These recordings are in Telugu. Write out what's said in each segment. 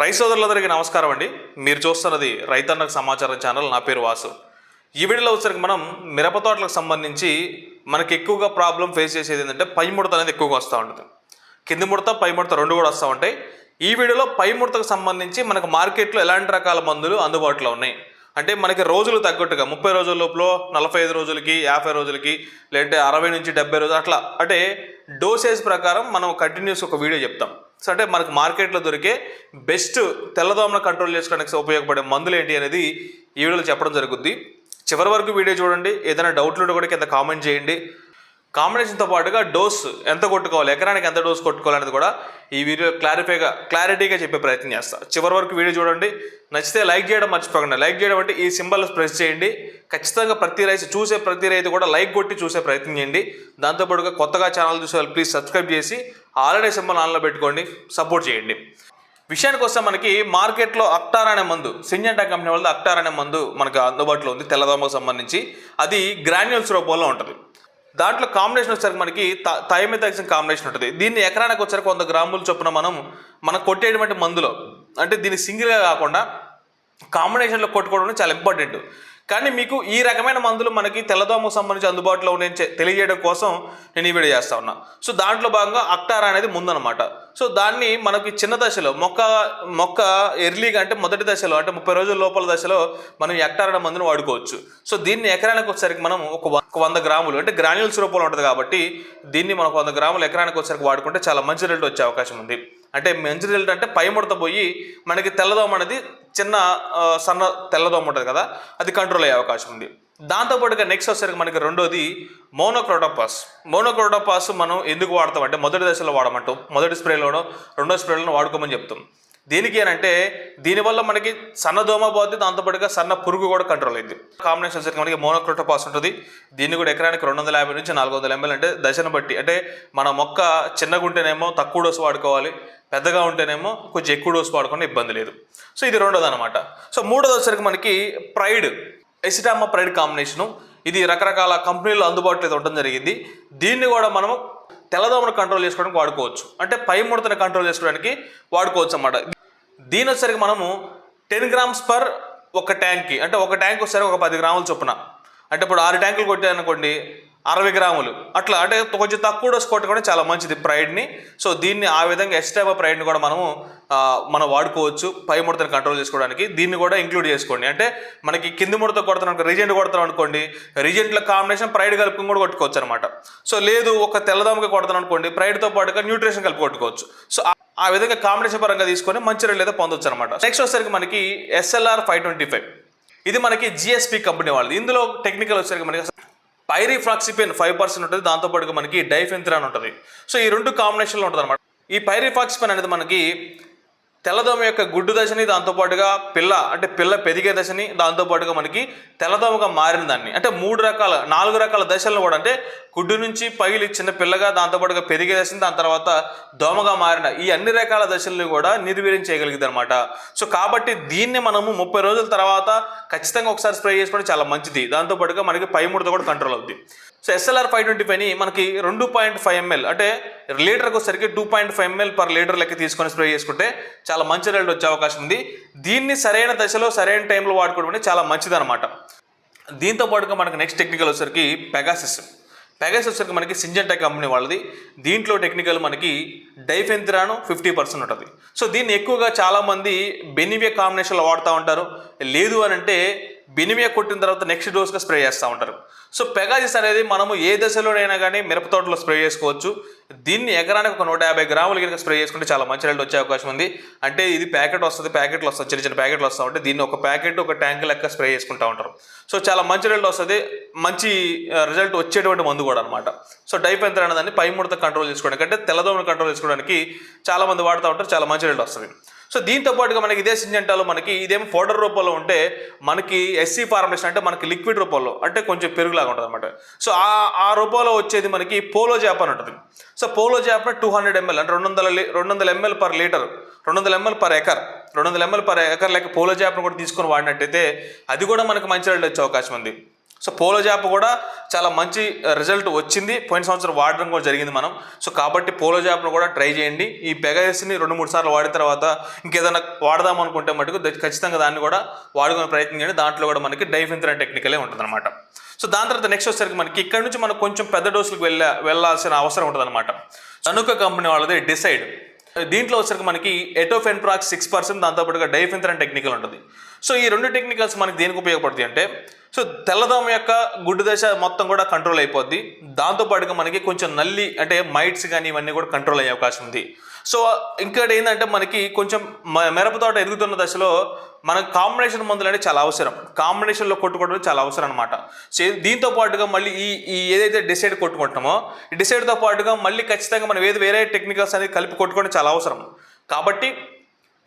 రైతు సోదరులందరికీ నమస్కారం అండి. మీరు చూస్తున్నది రైతన్నకు సమాచారం ఛానల్. నా పేరు వాసు. ఈ వీడియోలో వచ్చరికి మనం మిరప తోటలకు సంబంధించి మనకి ఎక్కువగా ప్రాబ్లం ఫేస్ చేసేది ఏంటంటే పై ముడత అనేది ఎక్కువగా వస్తూ ఉంటుంది. కింది ముడత పై ముడత రెండు కూడా వస్తూ ఉంటాయి. ఈ వీడియోలో పై ముడతకు సంబంధించి మనకు మార్కెట్లో ఎలాంటి రకాల మందులు అందుబాటులో ఉన్నాయి? అంటే మనకి రోజులు తగ్గట్టుగా ముప్పై రోజుల లోపల నలభై ఐదు రోజులకి యాభై రోజులకి లేదంటే అరవై నుంచి డెబ్బై రోజులు అట్లా. అంటే డోసేజ్ ప్రకారం మనం కంటిన్యూస్ ఒక వీడియో చెప్తాం. సో అంటే మనకు మార్కెట్లో దొరికే బెస్ట్ తెల్లదోమను కంట్రోల్ చేసుకోవడానికి ఉపయోగపడే మందులు ఏంటి అనేది ఈ వీడియోలో చెప్పడం జరుగుద్ది. చివరి వరకు వీడియో చూడండి ఏదైనా డౌట్లు ఉంటే కూడా కింద కామెంట్ చేయండి. కాంబినేషన్తో పాటుగా డోస్ ఎంత కొట్టుకోవాలి ఎకరానికి ఎంత డోస్ కొట్టుకోవాలనేది కూడా ఈ వీడియో క్లారిఫైగా క్లారిటీగా చెప్పే ప్రయత్నం చేస్తాను చివరి వరకు వీడియో చూడండి నచ్చితే లైక్ చేయడం మర్చిపోకండి. లైక్ చేయడం అంటే ఈ సింబల్ ప్రెస్ చేయండి. ఖచ్చితంగా ప్రతి రైతు చూసే ప్రతి రైతు కూడా లైక్ కొట్టి చూసే ప్రయత్నం చేయండి. దాంతోపాటుగా కొత్తగా ఛానల్ చూసే వాళ్ళు ప్లీజ్ సబ్స్క్రైబ్ చేసి ఆల్రెడీ సింబల్ ఆన్లో పెట్టుకోండి సపోర్ట్ చేయండి. విషయానికి వస్తే మనకి మార్కెట్లో అక్టార్ అనే మందు సింజంటా కంపెనీ వాళ్ళది అక్టార్ అనే మందు మనకు అందుబాటులో ఉంది తెల్లదోమకు సంబంధించి. అది గ్రాన్యూల్స్ రూపంలో ఉంటుంది. దాంట్లో కాంబినేషన్ వచ్చేసరికి మనకి థైమెథాక్సిన్ కాంబినేషన్ ఉంటుంది. దీన్ని ఎకరానికి వచ్చరికి వంద గ్రాములు చొప్పున మనం మనం కొట్టేటువంటి మందులో అంటే దీన్ని సింగిల్గా కాకుండా కాంబినేషన్లో కొట్టుకోవడం చాలా ఇంపార్టెంట్ కానీ మీకు ఈ రకమైన మందులు మనకి తెల్లదోమకు సంబంధించి అందుబాటులో ఉండే తెలియజేయడం కోసం నేను ఈ వీడియో చేస్తా ఉన్నా. సో దాంట్లో భాగంగా అక్టారా అనేది ముందనమాట. సో దాన్ని మనకి చిన్న దశలో మొక్క మొక్క ఎర్లీగా అంటే మొదటి దశలో అంటే ముప్పై రోజుల లోపల దశలో మనం ఈ మందును వాడుకోవచ్చు. సో దీన్ని ఎకరానికి వచ్చేసరికి మనం ఒక వంద గ్రాములు అంటే గ్రాన్యూల్స్ రూపంలో ఉంటుంది కాబట్టి దీన్ని మనకు వంద గ్రాములు ఎకరానికి వచ్చేసరికి వాడుకుంటే చాలా మంచి రిజల్ట్ వచ్చే అవకాశం ఉంది. అంటే మంచి రిజల్ట్ అంటే పై ముడత పోయి మనకి తెల్లదోమ అనేది చిన్న సన్న తెల్లదోమ ఉంటుంది కదా అది కంట్రోల్ అయ్యే అవకాశం ఉంది. దాంతోపాటుగా నెక్స్ట్ వచ్చేసరికి మనకి రెండోది మోనోక్రోటోపాస్ మోనోక్రోటోపాస్ మనం ఎందుకు వాడతాం అంటే మొదటి దశలో వాడమంటాం. మొదటి స్ప్రేలోనో రెండో స్ప్రేలోనో వాడుకోమని చెప్తాం. దీనికి ఏంటంటే దీనివల్ల మనకి సన్న దోమ పోతే దాంతోపాటుగా సన్న పురుగు కూడా కంట్రోల్ అయింది కాంబినేషన్ వచ్చేసరికి మనకి మోనోక్రోటోపాస్ ఉంటుంది. దీన్ని కూడా ఎకరానికి రెండు వందల యాభై నుంచి నాలుగు వందల ఎంఎల్ అంటే దశను బట్టి. అంటే మన మొక్క చిన్నగా ఉంటేనేమో తక్కువ డోసు వాడుకోవాలి పెద్దగా ఉంటేనేమో కొంచెం ఎక్కువ డోసు వాడుకునే ఇబ్బంది లేదు. సో ఇది రెండోది అనమాట సో మూడోది వచ్చేసరికి మనకి ప్రైడ్. ఎసిటామా pride combination. ఇది రకరకాల కంపెనీలు అందుబాటులో అయితే ఉండడం జరిగింది. దీన్ని కూడా మనము తెల్లదోమను కంట్రోల్ చేసుకోవడానికి వాడుకోవచ్చు. అంటే పై ముడతను కంట్రోల్ చేసుకోవడానికి వాడుకోవచ్చు అన్నమాట దీని వచ్చేసరికి మనము టెన్ గ్రామ్స్ పర్ ఒక ట్యాంక్కి అంటే ఒక ట్యాంక్ వచ్చేసరికి ఒక పది గ్రాములు చొప్పున. అంటే ఇప్పుడు ఆరు ట్యాంకులు కొట్టారనుకోండి అరవై గ్రాములు. అట్లా అంటే కొంచెం తక్కువ డోస్ కొట్టుకోవడం చాలా మంచిది ప్రైడ్ని సో దీన్ని ఆ విధంగా ఎక్స్ట్రా ప్రైడ్ని కూడా మనము మనం వాడుకోవచ్చు పై ముడతను కంట్రోల్ చేసుకోవడానికి. దీన్ని కూడా ఇంక్లూడ్ చేసుకోండి. అంటే మనకి కింది ముడత కొడతాం రిజెంట్ కొడతాం అనుకోండి రిజెంట్ల కాంబినేషన్ ప్రైడ్ కలుపుకొని కూడా కొట్టుకోవచ్చు అనమాట సో లేదు ఒక తెల్లదామకి కొడతాం అనుకోండి ప్రైడ్తో పాటుగా న్యూట్రిషన్ కలిపి కొట్టుకోవచ్చు. సో ఆ- ఆ విధంగా కాంబినేషన్ పరంగా తీసుకొని మంచి రేట్ అయితే పొందొచ్చు అనమాట నెక్స్ట్ వచ్చేసరికి మనకి ఎస్ఎల్ఆర్ ఫైవ్ ట్వంటీ ఫైవ్ ఇది మనకి జిఎస్పి కంపెనీ వాళ్ళది. ఇందులో టెక్నికల్ వచ్చేసరికి మనకి పైరిఫాక్సిపిన్ ఫైవ్ పర్సెంట్ ఉంటుంది. దాంతోపాటు మనకి డైఫెంథ్రాన్ ఉంటుంది. సో ఈ రెండు కాంబినేషన్లో ఉంటుంది అనమాట ఈ పైరిఫాక్సిపిన్ అనేది మనకి తెల్లదోమ యొక్క గుడ్డు దశని దాంతోపాటుగా పిల్ల అంటే పిల్ల పెరిగే దశని దాంతోపాటుగా మనకి తెల్లదోమగా మారిన దాన్ని. అంటే మూడు రకాల నాలుగు రకాల దశలను కూడా అంటే గుడ్డు నుంచి పగిలి చిన్న పిల్లగా దాంతోపాటుగా పెరిగే దశని దాని తర్వాత దోమగా మారిన ఈ అన్ని రకాల దశలను కూడా నిర్వీర్యం చేయగలిగింది అనమాట సో కాబట్టి దీన్ని మనము ముప్పై రోజుల తర్వాత ఖచ్చితంగా ఒకసారి స్ప్రే చేసుకోవడం చాలా మంచిది. దాంతోపాటుగా మనకి పై ముడత కూడా కంట్రోల్ అవుద్ది. సో ఎస్ఎల్ఆర్ ఫైవ్ ట్వంటీ ఫైవ్ని మనకి రెండు పాయింట్ ఫైవ్ ఎంఎల్ అంటే లీటర్కి వచ్చేసరికి two point five ML per litre లెక్క తీసుకొని స్ప్రే చేసుకుంటే చాలా మంచి రిజల్ట్ వచ్చే అవకాశం ఉంది. దీన్ని సరైన దశలో సరైన టైంలో వాడుకోవడం అంటే చాలా మంచిది అనమాట దీంతో పాటుగా మనకు నెక్స్ట్ టెక్నికల్ వచ్చేసరికి పెగాసిస్ పెగాసిస్ వచ్చేసరికి మనకి సింజెంటా కంపెనీ వాళ్ళది. దీంట్లో టెక్నికల్ మనకి డైఫెంథ్రాను ఫిఫ్టీ పర్సెంట్ ఉంటుంది. సో దీన్ని ఎక్కువగా చాలామంది బెనివే కాంబినేషన్లో వాడుతూ ఉంటారు. లేదు అని అంటే బినిమియా కొట్టిన తర్వాత నెక్స్ట్ డోస్గా స్ప్రే చేస్తూ ఉంటారు. సో పెగాజిస్ అనేది మనము ఏ దశలోనైనా కానీ మిరప తోటలో స్ప్రే చేసుకోవచ్చు. దీన్ని ఎకరానికి ఒక నూట యాభై గ్రాములు కనుక స్ప్రే చేసుకుంటే చాలా మంచి రిజల్ట్ వచ్చే అవకాశం ఉంది. అంటే ఇది ప్యాకెట్ వస్తుంది ప్యాకెట్లు వస్తుంది చిన్న చిన్న ప్యాకెట్లు వస్తూ ఉంటే దీన్ని ఒక ప్యాకెట్ ఒక ట్యాంక్ లెక్క స్ప్రే చేసుకుంటూ ఉంటారు. సో చాలా మంచి రిజల్ట్ వస్తుంది మంచి రిజల్ట్ వచ్చేటువంటి మందు కూడా అనమాట సో డైప్ ఎంత దాన్ని పై ముడత కంట్రోల్ చేసుకోవడానికి అంటే తెల్లదోమను కంట్రోల్ చేసుకోవడానికి చాలా మంది వాడుతూ ఉంటారు చాలా మంచి రిజల్ట్ వస్తుంది. సో దీంతో పాటుగా మనకి ఇదే సింజంటాలో మనకి ఇదేమో పౌడర్ రూపంలో ఉంటే మనకి ఎస్సీ ఫార్మేషన్ అంటే మనకి లిక్విడ్ రూపంలో అంటే కొంచెం పెరుగులాగా ఉంటుంది అనమాట సో ఆ ఆ రూపంలో వచ్చేది మనకి పోలో జాప్ అని ఉంటుంది. సో పోలో జాప్ టూ హండ్రెడ్ ఎంఎల్ అంటే రెండు వందల రెండు వందల ఎంఎల్ పర్ లీటర్ రెండు వందల ఎంఎల్ పర్ ఎకర్ రెండు వందల ఎంఎల్ పర్ ఎకర్ లెక్క పోలో జాప్ను కూడా తీసుకొని వాడినట్టయితే అది కూడా మనకి మంచి రిజల్ట్ వచ్చే అవకాశం ఉంది. సో పోలో జాప్ కూడా చాలా మంచి రిజల్ట్ వచ్చింది. పోయిన సంవత్సరం వాడడం కూడా జరిగింది మనం. సో కాబట్టి పోలో జాప్ను కూడా ట్రై చేయండి. ఈ పెగాసిని రెండు మూడు సార్లు వాడిన తర్వాత ఇంకేదైనా వాడదాం అనుకుంటే మటుకు ఖచ్చితంగా దాన్ని కూడా వాడుకునే ప్రయత్నం చేయండి. దాంట్లో కూడా మనకి డైఫింత్రన్ టెక్నికలే ఉంటుంది సో దాని తర్వాత నెక్స్ట్ వచ్చేసరికి మనకి ఇక్కడ నుంచి మనం కొంచెం పెద్ద డోసులకు వెళ్ళ వెళ్ళాల్సిన అవసరం ఉంటుంది అనమాట తనుక కంపెనీ వాళ్ళది డిసైడ్. దీంట్లో వచ్చరికి మనకి ఎటోఫెన్ప్రాక్స్ సిక్స్ పర్సెంట్ దాంతోపాటుగా డైఫింథరన్ టెక్నికల్ ఉంటుంది. సో ఈ రెండు టెక్నికల్స్ మనకి దేనికి ఉపయోగపడతాయి అంటే సో తెల్లదోమ యొక్క గుడ్డు దశ మొత్తం కూడా కంట్రోల్ అయిపోద్ది. దాంతోపాటుగా మనకి కొంచెం నల్లి అంటే మైట్స్ కానీ ఇవన్నీ కూడా కంట్రోల్ అయ్యే అవకాశం ఉంది. సో ఇంకోటి ఏంటంటే మనకి కొంచెం మ- మిరప తోట ఎదుగుతున్న దశలో మనకు కాంబినేషన్ మందులు అనేది చాలా అవసరం. కాంబినేషన్లో కొట్టుకోవడం చాలా అవసరం అనమాట సో దీంతో పాటుగా మళ్ళీ ఈ ఈ ఏదైతే డిసైడ్ కొట్టుకుంటామో ఈ డిసైడ్తో పాటుగా మళ్ళీ ఖచ్చితంగా మనం ఏది వేరే టెక్నికల్స్ అనేది కలిపి కొట్టుకోవడం చాలా అవసరం. కాబట్టి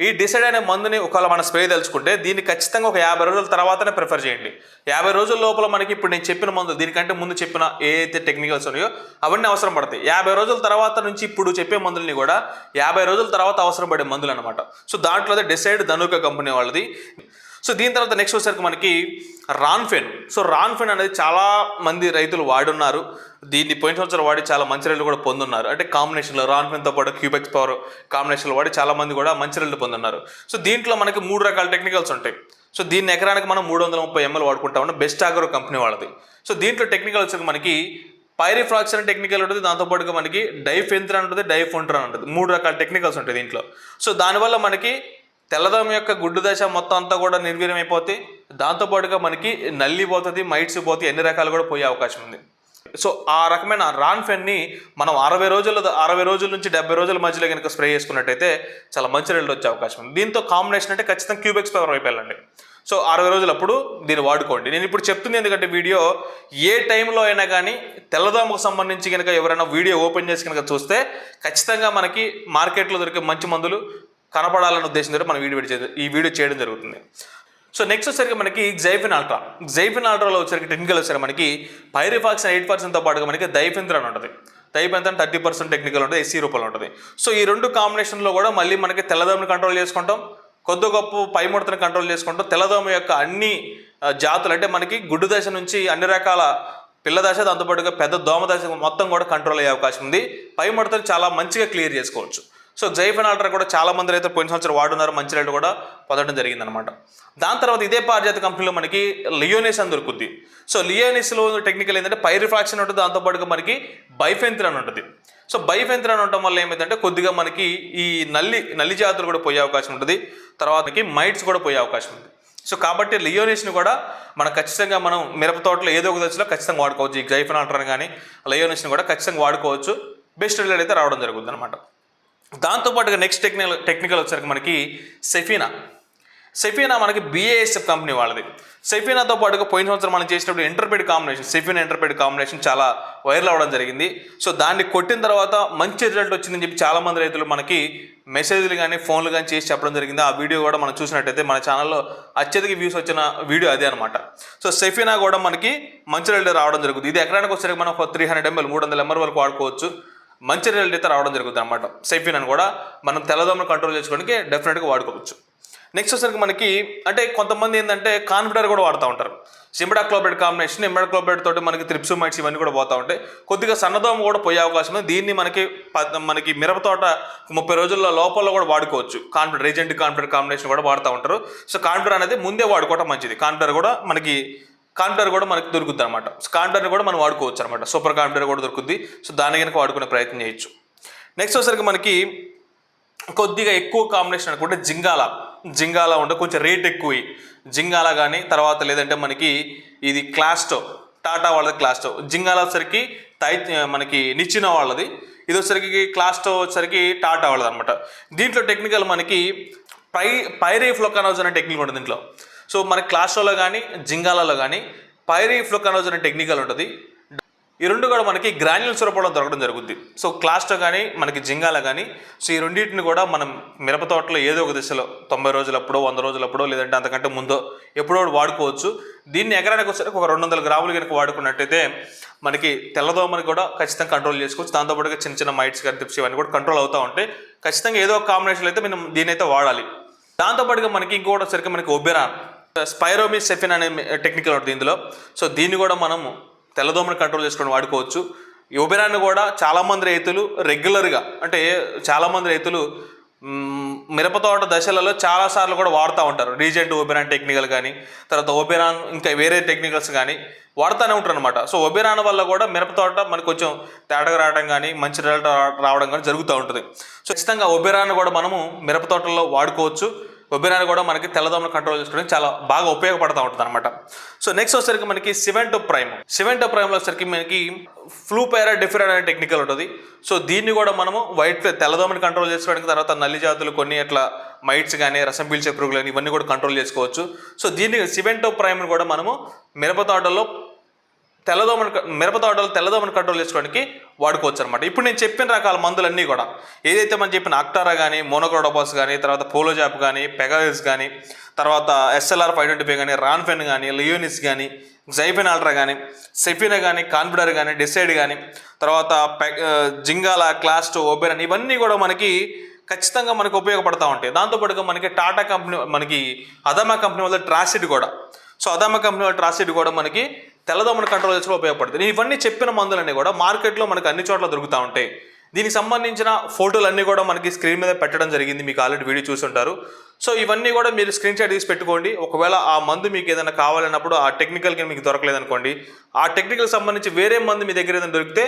ఈ డిసైడ్ అనే మందుని ఒకవేళ మనం స్ప్రే తెలుసుకుంటే దీన్ని ఖచ్చితంగా ఒక యాభై రోజుల తర్వాతనే ప్రిఫర్ చేయండి. యాభై రోజుల లోపల మనకి ఇప్పుడు నేను చెప్పిన మందు దీనికంటే ముందు చెప్పిన ఏదైతే టెక్నికల్స్ ఉన్నాయో అవన్నీ అవసరం పడతాయి. యాభై రోజుల తర్వాత నుంచి ఇప్పుడు చెప్పే మందులని కూడా యాభై రోజుల తర్వాత అవసరం పడే మందులు అనమాట సో దాంట్లో డిసైడ్ ధనుక కంపెనీ వాళ్ళది. సో దీని తర్వాత నెక్స్ట్ వచ్చేసరికి మనకి రాన్ఫెన్. సో రాన్ఫెన్ అనేది చాలా మంది రైతులు వాడున్నారు. దీన్ని పోయిన సంవత్సరం వాడి చాలా మంచి రైళ్ళు కూడా పొందున్నారు. అంటే కాంబినేషన్లో రాన్ఫెన్తో పాటు క్యూబెక్స్ పవర్ కాంబినేషన్లో వాడి చాలా మంది కూడా మంచి రైళ్ళు పొందున్నారు. సో దీంట్లో మనకి మూడు రకాల టెక్నికల్స్ ఉంటాయి. సో దీన్ని ఎకరానికి మనం మూడు వందల ముప్పై ఎంఎల్ వాడుకుంటామని బెస్ట్ ఆగ్రో కంపెనీ వాళ్ళది. సో దీంట్లో టెక్నికల్ వచ్చి మనకి పైరిఫ్రాక్షన్ టెక్నికల్ ఉంటుంది. దాంతోపాటుగా మనకి డైఫెంత్రాన్ ఉంటుంది డైఫోంట్రాన్ ఉంటుంది. మూడు రకాల టెక్నికల్స్ ఉంటాయి దీంట్లో. సో దానివల్ల మనకి తెల్లదోమ యొక్క గుడ్డు దశ మొత్తం అంతా కూడా నిర్వీర్యమైపోతే అయిపోతే దాంతోపాటుగా మనకి నల్లి పోతుంది మైట్స్ పోతాయి ఎన్ని రకాలు కూడా పోయే అవకాశం ఉంది. సో ఆ రకమైన రాన్ ఫెన్ని మనం అరవై రోజుల అరవై రోజుల నుంచి డెబ్బై రోజుల మధ్యలో కనుక స్ప్రే చేసుకున్నట్టయితే చాలా మంచి రిజల్ట్ వచ్చే అవకాశం ఉంది. దీంతో కాంబినేషన్ అంటే ఖచ్చితంగా క్యూబెక్స్ పవర్ వైపు వెళ్ళండి. సో అరవై రోజులప్పుడు దీన్ని వాడుకోండి. నేను ఇప్పుడు చెప్తుంది ఎందుకంటే వీడియో ఏ టైంలో అయినా కానీ తెల్లదోమకు సంబంధించి కనుక ఎవరైనా వీడియో ఓపెన్ చేసి కనుక చూస్తే ఖచ్చితంగా మనకి మార్కెట్లో దొరికే మంచి మందులు కనపడాలనే ఉద్దేశంతో మనం వీడియో ఈ వీడియో చేయడం జరుగుతుంది. సో నెక్స్ట్ వచ్చరికి మనకి జైఫిన్ అల్ట్రా జైఫిన్ అల్ట్రాలో వచ్చరికి టెక్నికల్ వచ్చేసరికి మనకి పైరిఫాక్స్ ఎయిట్ పర్సెంట్తో పాటుగా మనకి దైఫెంత్రన్ ఉంటుంది. దైఫెంత్రన్ థర్టీ పర్సెంట్ టెక్నికల్ ఉంటుంది ఎస్సీ రూపంలో ఉంటుంది. సో ఈ రెండు కాంబినేషన్లో కూడా మళ్ళీ మనకి తెల్లదోమని కంట్రోల్ చేసుకుంటాం. కొద్ది గొప్ప పైముడతను కంట్రోల్ చేసుకుంటాం. తెల్లదోమ యొక్క అన్ని జాతులు అంటే మనకి గుడ్డు దశ నుంచి అన్ని రకాల పిల్ల దశ దాంతోపాటుగా పెద్ద దోమ దశ మొత్తం కూడా కంట్రోల్ అయ్యే అవకాశం ఉంది. పైముడతలు చాలా మంచిగా క్లియర్ చేసుకోవచ్చు. సో జైఫెన్ ఆల్టర్ కూడా చాలా మంది అయితే పోయిన సంవత్సరం వాడున్నారు మంచి రేటు కూడా పొందడం జరిగిందనమాట దాని తర్వాత ఇదే పారిజాత కంపెనీలో మనకి లియోనిస్ అని దొరుకుద్ది. సో లియోనిస్లో టెక్నికల్ ఏంటంటే పై రిఫ్రాక్షన్ ఉంటుంది దాంతోపాటుగా మనకి బైఫెంత్రన్ ఉంటుంది. సో బైఫెంత్రన్ ఉండటం వల్ల ఏమైందంటే కొద్దిగా మనకి ఈ నల్లి నల్లి జాతులు కూడా పోయే అవకాశం ఉంటుంది. తర్వాతకి మైట్స్ కూడా పోయే అవకాశం ఉంది. సో కాబట్టి లియోనిస్ని కూడా మనం ఖచ్చితంగా మనం మిరప తోటలో ఏదో ఒక దశలో ఖచ్చితంగా వాడుకోవచ్చు. ఈ జైఫన్ ఆల్టర్ కానీ లియోనిస్ని కూడా ఖచ్చితంగా వాడుకోవచ్చు. బెస్ట్ రిజల్ట్ అయితే రావడం జరుగుతుంది అనమాట దాంతోపాటుగా నెక్స్ట్ టెక్నికల్ టెక్నికల్ వచ్చరికి మనకి సెఫీనా సెఫీనా మనకి బీఏఎస్ఎఫ్ కంపెనీ వాళ్ళది. సెఫీనాతో పాటుగా పోయిన సంవత్సరం మనం చేసినప్పుడు Intrepid combination Sefina Intrepid combination చాలా వైరల్ అవ్వడం జరిగింది. సో దాన్ని కొట్టిన తర్వాత మంచి రిజల్ట్ వచ్చిందని చెప్పి చాలామంది రైతులు మనకి మెసేజ్లు కానీ ఫోన్లు కానీ చేసి చెప్పడం జరిగింది. ఆ వీడియో కూడా మనం చూసినట్టయితే మన ఛానల్లో అత్యధిక వ్యూస్ వచ్చిన వీడియో అదే అనమాట సో సెఫీనా కూడా మనకి మంచి రిజల్ట్ రావడం జరుగుతుంది. ఇది ఎకరానికి వచ్చేసరికి మనం త్రీ హండ్రెడ్ ఎంఎల్ మూడు వందల ఎంఎల్ వరకు వాడుకోవచ్చు. మంచి రిజల్ట్ అయితే రావడం జరుగుతుంది అనమాట సెఫిన్ అని కూడా మనం తెల్లదోమను కంట్రోల్ చేసుకోవడానికి డెఫినెట్గా వాడుకోవచ్చు. నెక్స్ట్ వచ్చేసరికి మనకి అంటే కొంతమంది ఏంటంటే కాన్ఫిడర్ కూడా వాడుతూ ఉంటారు. సిమిడా క్లోబెడ్ కాంబినేషన్ ఇమిడా క్లోబెడ్ తోటి మనకి త్రిప్సుమైట్స్ ఇవన్నీ కూడా పోతూ ఉంటాయి. కొద్దిగా సన్నదోమ కూడా పోయే అవకాశం ఉంది. దీన్ని మనకి ప- మనకి మిరప తోట ముప్పై రోజుల లోపల కూడా వాడుకోవచ్చు. కాన్ఫిడర్ రేజెంట్ కాన్ఫిడర్ కాంబినేషన్ కూడా వాడుతూ ఉంటారు. సో కాన్ఫిడర్ అనేది ముందే వాడుకోవటం మంచిది. కాన్ఫిడర్ కూడా మనకి కాంటర్ కూడా మనకి దొరుకుద్ది అనమాట కాన్ఫిడర్ కూడా మనం వాడుకోవచ్చు అనమాట సూపర్ కాన్ఫిడర్ కూడా దొరుకుద్ది. సో దాని కనుక వాడుకునే ప్రయత్నం చేయొచ్చు. నెక్స్ట్ వచ్చేసరికి మనకి కొద్దిగా ఎక్కువ కాంబినేషన్ అనుకుంటే జింగాల. జింగాల ఉంటే కొంచెం రేట్ ఎక్కువ జింగాల కానీ తర్వాత లేదంటే మనకి ఇది క్లాస్టో టాటా వాళ్ళది క్లాస్టో. జింగాల వచ్చరికి తై మనకి నిచ్చిన వాళ్ళది. ఇది వచ్చరికి క్లాస్టో వచ్చరికి టాటా వాళ్ళది అనమాట దీంట్లో టెక్నికల్ మనకి పై పైరేఫ్లోకనోజ్ అనే టెక్నిక్ ఉంటుంది దీంట్లో. సో మన క్లాస్టోలో కానీ జింగాలలో కానీ పైరీ ఫ్లోకనోజ్ అనే టెక్నికల్ ఉంటుంది. ఈ రెండు కూడా మనకి గ్రాన్యుల్ రూపంలో దొరకడం జరుగుద్ది. సో క్లాస్టో కానీ మనకి జింగాల కానీ సో ఈ రెండింటిని కూడా మనం మిరప తోటలో ఏదో ఒక దిశలో తొంభై రోజులప్పుడో వంద రోజులప్పుడో లేదంటే అంతకంటే ముందో ఎప్పుడో వాడుకోవచ్చు. దీన్ని ఎకరానికి వచ్చేసరికి ఒక రెండు వందల గ్రాములు కనుక వాడుకున్నట్టయితే మనకి తెల్లదోమని కూడా ఖచ్చితంగా కంట్రోల్ చేసుకోవచ్చు. దాంతోపాటుగా చిన్న చిన్న మైట్స్ కానీ టిప్స్ ఇవన్నీ కూడా కంట్రోల్ అవుతూ ఉంటాయి ఖచ్చితంగా ఏదో ఒక కాంబినేషన్ అయితే మనం దీని అయితే వాడాలి. దాంతోపాటుగా మనకి ఇంకోటి వచ్చరికి మనకి ఒబెరాన్. స్పైరోమిస్ సెఫిన్ అనే టెక్నికల్ ఉంటుంది ఇందులో. సో దీన్ని కూడా మనము తెల్లదోమను కంట్రోల్ చేసుకొని వాడుకోవచ్చు. ఈ కూడా చాలామంది రైతులు రెగ్యులర్గా అంటే చాలామంది రైతులు మిరపతోట మిరప తోట దశలలో చాలాసార్లు కూడా వాడుతూ ఉంటారు. రీజెంట్ ఓబెరాన్ టెక్నికల్ కానీ తర్వాత ఓబెరాన్ ఇంకా వేరే టెక్నికల్స్ కానీ వాడుతూనే ఉంటారు అనమాట సో ఒబెరాన్ వల్ల కూడా మిరప తోట మనకు కొంచెం తేటగా రావడం కానీ మంచి రిజల్ట్ రావడం కానీ జరుగుతూ ఉంటుంది. సో ఖచ్చితంగా ఒబెరాన్ కూడా మనము మిరపతోటల్లో వాడుకోవచ్చు. ఒబెరాన్ కూడా మనకి తెల్లదోమలు కంట్రోల్ చేసుకోవడానికి చాలా బాగా ఉపయోగపడుతూ ఉంటుంది అనమాట సో నెక్స్ట్ వచ్చేసరికి మనకి సివెంటో ప్రైమ్ సివెంటో ప్రైమ్లో వచ్చేసరికి మనకి ఫ్లూ పైరా డిఫరెంట్ అనే టెక్నికల్ ఉంటుంది. సో దీన్ని కూడా మనము వైట్ తెల్లదోమని కంట్రోల్ చేసుకోవడానికి తర్వాత నల్లి జాతులు కొన్ని అట్లా మైట్స్ కానీ రసం పీల్చే పురుగులు కానీ ఇవన్నీ కూడా కంట్రోల్ చేసుకోవచ్చు. సో దీన్ని సివెంటో ప్రైమ్ని కూడా మనము మిరప తోటలో తెల్లదోమని మిరప తోటలు తెల్లదోమని కంట్రోల్ చేసుకోవడానికి వాడుకోవచ్చు అనమాట ఇప్పుడు నేను చెప్పిన రకాల మందులన్నీ కూడా ఏదైతే మనం చెప్పిన అక్టారా కానీ మోనోక్రోడోపాస్ కానీ తర్వాత పోలోజాప్ కానీ పెగాలిస్ కానీ తర్వాత ఎస్ఎల్ఆర్ ఫైవ్ ట్వంటీ ఫైవ్ కానీ రాన్ఫెన్ కానీ లియోనిస్ కానీ జైఫెన్ ఆల్ట్రా కానీ సెఫినా కానీ కాన్ఫిడర్ కానీ డిసైడ్ కానీ తర్వాత పె క్లాస్ జింగాల క్లాస్ట్ ఓబెరన్ ఇవన్నీ కూడా మనకి ఖచ్చితంగా మనకు ఉపయోగపడతా ఉంటాయి. దాంతోపాటుగా మనకి టాటా కంపెనీ మనకి అదమా కంపెనీ వల్ల ట్రాసిడ్ కూడా. సో అదమ్మ కంపెనీ వాళ్ళ ట్రాసిడ్ కూడా మనకి తెల్లదోమను కంట్రోల్ చేసుకోవడం ఉపయోగపడుతుంది. నేను ఇవన్నీ చెప్పిన మందులన్నీ కూడా మార్కెట్లో మనకి అన్ని చోట్ల దొరుకుతూ ఉంటాయి. దీనికి సంబంధించిన ఫోటోలన్నీ కూడా మనకి స్క్రీన్ మీద పెట్టడం జరిగింది. మీకు ఆల్రెడీ వీడియో చూసుంటారు సో ఇవన్నీ కూడా మీరు స్క్రీన్ షాట్ తీసి పెట్టుకోండి. ఒకవేళ ఆ మందు మీకు ఏదైనా కావాలన్నప్పుడు ఆ టెక్నికల్కి మీకు దొరకలేదనుకోండి. ఆ టెక్నికల్ సంబంధించి వేరే మందు మీ దగ్గర ఏదైనా దొరికితే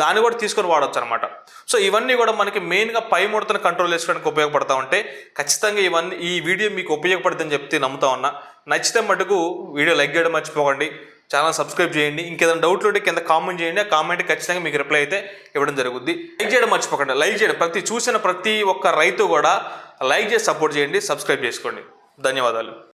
దాన్ని కూడా తీసుకొని వాడవచ్చు అనమాట సో ఇవన్నీ కూడా మనకి మెయిన్గా పై ముడతను కంట్రోల్ చేసుకోవడానికి ఉపయోగపడతా ఉంటే ఖచ్చితంగా ఇవన్నీ ఈ వీడియో మీకు ఉపయోగపడుతుందని చెప్తే నమ్ముతా ఉన్నా. నచ్చితే మటుకు వీడియో లైక్ చేయడం మర్చిపోకండి. ఛానల్ సబ్స్క్రైబ్ చేయండి. ఇంకేదైనా డౌట్లు ఉంటే కింద కామెంట్ చేయండి. ఆ కామెంట్ ఖచ్చితంగా మీకు రిప్లై అయితే ఇవ్వడం జరుగుద్ది. లైక్ చేయడం మర్చిపోకండి. లైక్ చేయడం ప్రతి చూసిన ప్రతి ఒక్క రైతు కూడా లైక్ చేసి సపోర్ట్ చేయండి సబ్స్క్రైబ్ చేసుకోండి. ధన్యవాదాలు.